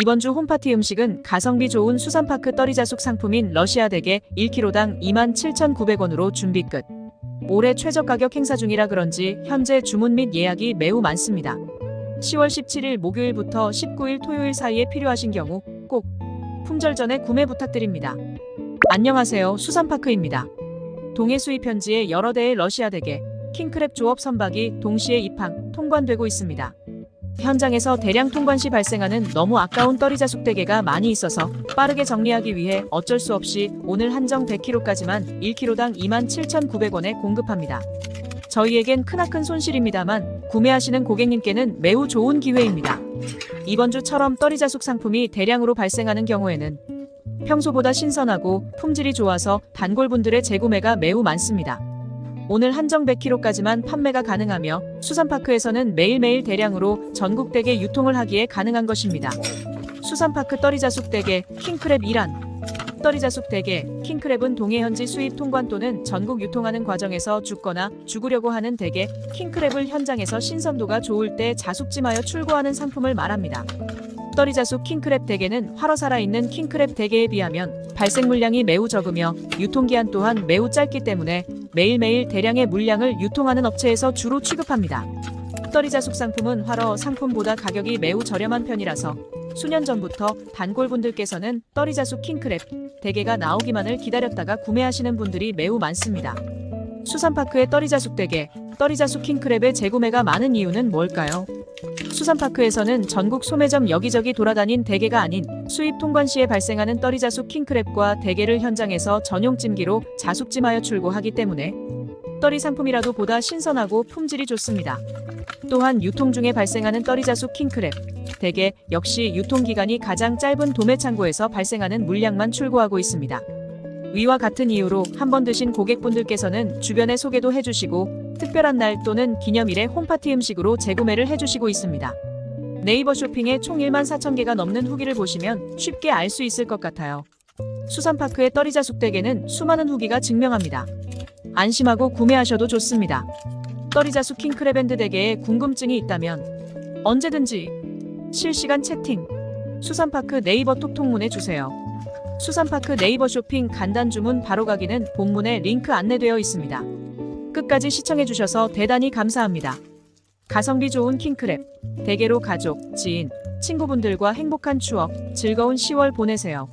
이번 주 홈파티 음식은 가성비 좋은 수산파크 떨이자숙 상품인 러시아 대게 1kg당 27,900원으로 준비 끝. 올해 최저 가격 행사 중이라 그런지 현재 주문 및 예약이 매우 많습니다. 10월 17일 목요일부터 19일 토요일 사이에 필요하신 경우 꼭 품절 전에 구매 부탁드립니다. 안녕하세요. 수산파크입니다. 동해 수입 현지에 여러 대의 러시아 대게, 킹크랩 조업 선박이 동시에 입항, 통관되고 있습니다. 현장에서 대량 통관 시 발생하는 너무 아까운 떨이자숙 대게가 많이 있어서 빠르게 정리하기 위해 어쩔 수 없이 오늘 한정 100kg까지만 1kg당 27,900원에 공급합니다. 저희에겐 크나큰 손실입니다만 구매하시는 고객님께는 매우 좋은 기회입니다. 이번 주처럼 떨이자숙 상품이 대량으로 발생하는 경우에는 평소보다 신선하고 품질이 좋아서 단골분들의 재구매가 매우 많습니다. 오늘 한정 100kg까지만 판매가 가능하며 수산파크에서는 매일매일 대량으로 전국 대게 유통을 하기에 가능한 것입니다. 수산파크 떨이자숙 대게 킹크랩 이란 떨이자숙 대게 킹크랩은 동해 현지 수입 통관 또는 전국 유통하는 과정에서 죽거나 죽으려고 하는 대게 킹크랩을 현장에서 신선도가 좋을 때 자숙찜하여 출고하는 상품을 말합니다. 떨이자숙 킹크랩 대게는 활어 살아있는 킹크랩 대게에 비하면 발생 물량이 매우 적으며 유통기한 또한 매우 짧기 때문에 매일매일 대량의 물량을 유통하는 업체에서 주로 취급합니다. 떨이자 숙 상품은 활어 상품보다 가격이 매우 저렴한 편이라서 수년 전부터 단골분들께서는 떨이자숙 킹크랩 대게가 나오기만을 기다렸다가 구매하시는 분들이 매우 많습니다. 수산파크의 떨이자숙 대게, 떨이자숙 킹크랩의 재구매가 많은 이유는 뭘까요? 수산파크에서는 전국 소매점 여기저기 돌아다닌 대게가 아닌 수입 통관 시에 발생하는 떨이자숙 킹크랩과 대게를 현장에서 전용 찜기로 자숙찜하여 출고하기 때문에 떨이 상품이라도 보다 신선하고 품질이 좋습니다. 또한 유통 중에 발생하는 떨이자숙 킹크랩, 대게 역시 유통기간이 가장 짧은 도매 창고에서 발생하는 물량만 출고하고 있습니다. 위와 같은 이유로 한 번 드신 고객분들께서는 주변에 소개도 해주시고 특별한 날 또는 기념일에 홈파티 음식으로 재구매를 해주시고 있습니다. 네이버 쇼핑에 총 1만 4천 개가 넘는 후기를 보시면 쉽게 알 수 있을 것 같아요. 수산파크의 떨이자 숙 대게는 수많은 후기가 증명합니다. 안심하고 구매하셔도 좋습니다. 떨이자숙 킹크랩밴드 대게에 궁금증이 있다면 언제든지 실시간 채팅 수산파크 네이버 톡통문에 주세요. 수산파크 네이버 쇼핑 간단 주문 바로 가기는 본문에 링크 안내되어 있습니다. 끝까지 시청해주셔서 대단히 감사합니다. 가성비 좋은 킹크랩, 대게로 가족, 지인, 친구분들과 행복한 추억, 즐거운 10월 보내세요.